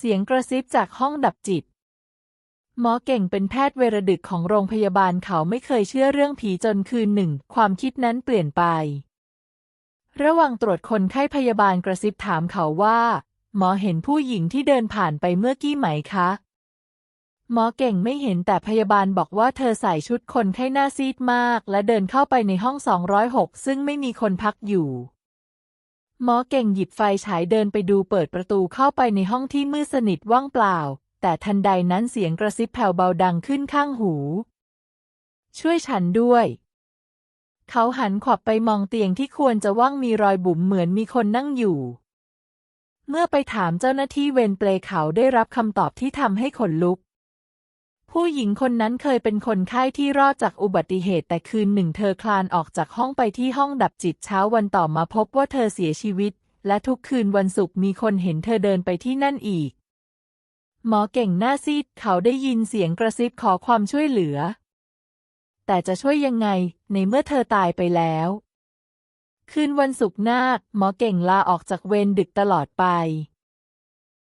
เสียงกระซิบจากห้องดับจิต หมอเก่งเป็นแพทย์เวรดึกของโรงพยาบาลเขาไม่เคยเชื่อเรื่องผีจนคืนหนึ่ง ความคิดนั้นเปลี่ยนไป ระหว่างตรวจคนไข้พยาบาลกระซิบถามเขาว่า หมอเห็นผู้หญิงที่เดินผ่านไปเมื่อกี้ไหมคะ หมอเก่งไม่เห็นแต่พยาบาลบอกว่าเธอใส่ชุดคนไข้หน้าซีดมาก และเดินเข้าไปในห้อง 206 ซึ่งไม่มีคนพักอยู่ หมอเก่งหยิบไฟฉายเดินไปดูเปิดประตูเข้าไปในห้องที่มืดสนิทว่างเปล่า แต่ทันใดนั้นเสียงกระซิบแผ่วเบาดังขึ้นข้างหู ช่วยฉันด้วย เขาหันขวับไปมองเตียงที่ควรจะว่างมีรอยบุ๋มเหมือนมีคนนั่งอยู่ เมื่อไปถามเจ้าหน้าที่เวรเปลเขาได้รับคำตอบที่ทำให้ขนลุก ผู้หญิงคนนั้นเคยเป็นคนไข้ที่รอดจากอุบัติเหตุแต่คืนหนึ่งเธอคลานออกจากห้องไปที่ห้องดับจิตเช้าวันต่อมาพบว่าเธอเสียชีวิต และทุกคืนวันศุกร์มีคนเห็นเธอเดินไปที่นั่นอีก หมอเก่งหน้าซีดเขาได้ยินเสียงกระซิบขอความช่วยเหลือ แต่จะช่วยยังไงในเมื่อเธอตายไปแล้ว คืนวันศุกร์หน้าหมอเก่งลาออกจากเวรดึกตลอดไป